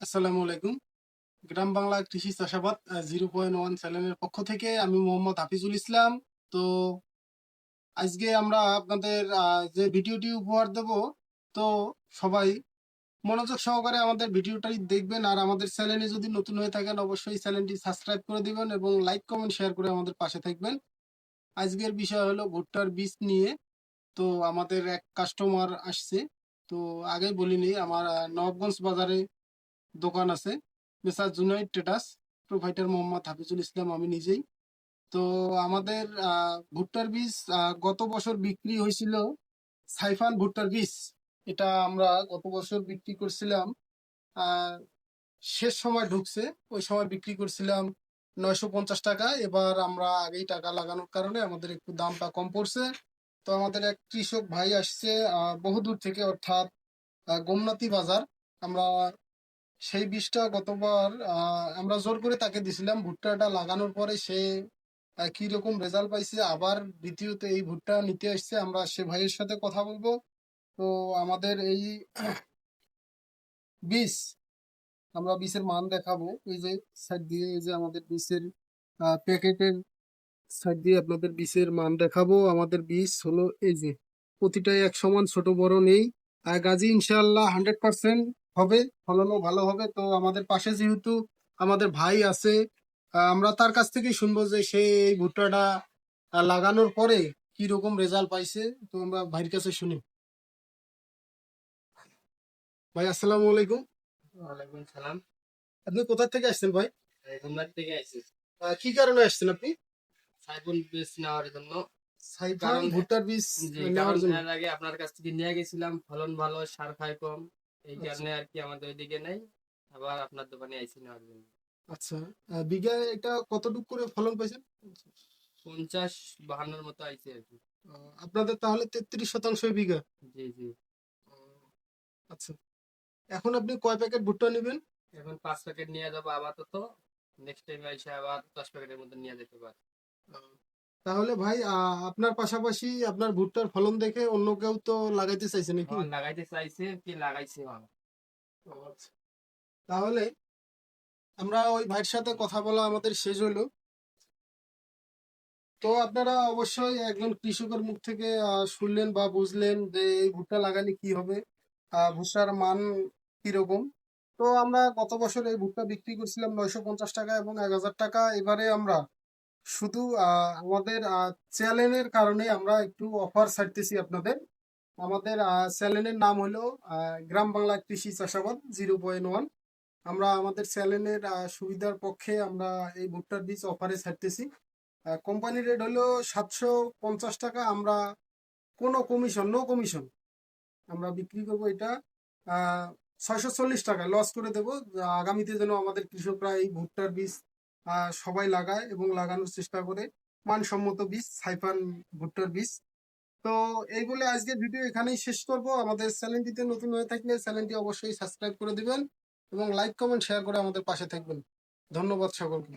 আসসালামু আলাইকুম। গ্রাম বাংলা কৃষি চাষাবাদ জিরো পয়েন্ট ওয়ান চ্যানেলের পক্ষ থেকে আমি মোহাম্মদ হাফিজুল ইসলাম। তো আজকে আমরা আপনাদের যে ভিডিওটি উপহার দেব তো সবাই মনোযোগ সহকারে আমাদের ভিডিওটাই দেখবেন। আর আমাদের চ্যানেলে যদি নতুন হয়ে থাকেন অবশ্যই চ্যানেলটি সাবস্ক্রাইব করে দিবেন এবং লাইক কমেন্ট শেয়ার করে আমাদের পাশে থাকবেন। আজকের বিষয় হলো ভুট্টার বীজ নিয়ে। তো আমাদের এক কাস্টমার আসছে। তো আগেই বলিনি আমার আহ, নবাবগঞ্জ বাজারে দোকান আছে। Messrs Junaid traders provider Mohammad Hafizul Islam, আমি নিজেই। তো আমাদের ভুট্টার বীজ গত বছর বিক্রি হয়েছিল সাইফান ভুট্টার বীজ। এটা আমরা গত বছর বিক্রি করছিলাম শেষ সময় ঢুকছে, ওই সময় বিক্রি করছিলাম নয়শো পঞ্চাশ টাকা। এবার আমরা আগেই টাকা লাগানোর কারণে আমাদের একটু দামটা কম পড়ছে। তো আমাদের এক কৃষক ভাই আসছে বহুদূর থেকে অর্থাৎ গোমনাতি বাজার। আমরা সেই বীজটা গতবার আমরা জোর করে তাকে দিছিলাম ভুট্টাটা লাগানোর পরে সে কি রকম রেজাল্ট পাইছে, আবার দ্বিতীয়তে এই ভুট্টা নিতে আসছে, আমরা সে ভাইয়ের সাথে কথা বলব। তো আমাদের এই বীজ আমরা বীজের মান দেখাবো। এই যে সাইড দিয়ে, এই যে আমাদের বীজের প্যাকেটের সাইড দিয়ে আপনাদের বীজের মান দেখাবো। আমাদের বীজ হলো এই যে, প্রতিটাই এক সমান, ছোট বড় নেই। গাজী ইনশাল্লাহ হান্ড্রেড পার্সেন্ট হবে ফলনও ভালো হবে। তো আমাদের পাশে যেহেতু আমাদের ভাই আছে আমরা তার কাছ থেকেই শুনব যে সে এই ভুট্টাটা লাগানোর পরে কি রকম রেজাল্ট পাইছে। তো আমরা ভাইয়ের কাছে শুনি। ভাই আসসালামু আলাইকুম। ওয়ালাইকুম সালাম। আপনি কোথা থেকে আসছেন ভাই? গুমরাট থেকে আহ, কি কারণে আসছেন আপনি? সাইফুল বীজ নেওয়ার জন্য। কারণ- ভুট্টার বীজ নেওয়ার জন্য। আগে আপনার কাছ থেকে নিয়ে গেছিলাম। ফলন ভালো সার খায় কম। এই। কারণে আর কি আমাদের ওইদিকে নেই। আবার আপনার দোকানে আইছি নেওয়ার জন্য। আচ্ছা বিঘায় এটা কতটুকু করে ফলন পাইছেন? পঞ্চাশ বাহান্নর মতো আইছে আর কি। আপনাদের তাহলে তেত্রিশ শতাংশ বিঘা। জি জি। আচ্ছা। এখন আপনি কয় প্যাকেট ভুট্টা নেবেন? এখন পাঁচ প্যাকেট নিয়ে যাব আপাতত। নেক্সট টাইম এসে আবার দশ প্যাকেটের মতো নিয়ে যেতে পারি তাহলে ভাই আপনার পাশাপাশি আপনার ভুট্টার ফলন দেখে অন্য কেউ তো লাগাইতে চাইছে নাকি? লাগাইতে চাইছে কি লাগাইছে আচ্ছা। তাহলে আমরা ওই ভাইয়ের সাথে কথা বলা আমাদের শেষ হলো। তো আপনারা অবশ্যই একজন কৃষকের মুখ থেকে আহ, শুনলেন বা বুঝলেন যে এই ভুট্টা লাগালে কি হবে আহ, ভুট্টার মান কীরকম। তো আমরা গত বছর এই ভুট্টা বিক্রি করছিলাম নয়শো পঞ্চাশ টাকা এবং এক হাজার টাকা। এবারে আমরা শুধু আমাদের চ্যানেলের কারণে আমরা একটু অফার ছাড়তেছি আপনাদের। আমাদের চ্যানেলের নাম হলো গ্রাম বাংলা কৃষি চাষাবাদ জিরো পয়েন্ট ওয়ান। আমরা আমাদের চ্যানেলের সুবিধার পক্ষে আমরা এই ভুট্টার বীজ অফারে ছাড়তেছি। কোম্পানি রেট হলো সাতশো পঞ্চাশ টাকা। আমরা কোনো কমিশন নো কমিশন আমরা বিক্রি করব এটা ছয়শো চল্লিশ টাকা। লস করে দেবো। আগামীতে যেন আমাদের কৃষকরা এই ভুট্টার বীজ সবাই লাগায় এবং লাগানোর চেষ্টা করে। মানসম্মত বীজ, সাইফান ভুট্টার বীজ। তো এই বলে আজকের ভিডিও এখানেই শেষ করব। আমাদের চ্যানেলটিতে নতুন হয়ে থাকলে চ্যানেলটি অবশ্যই সাবস্ক্রাইব করে দিবেন এবং লাইক, কমেন্ট, শেয়ার করে আমাদের পাশে থাকবেন। ধন্যবাদ সকলকে।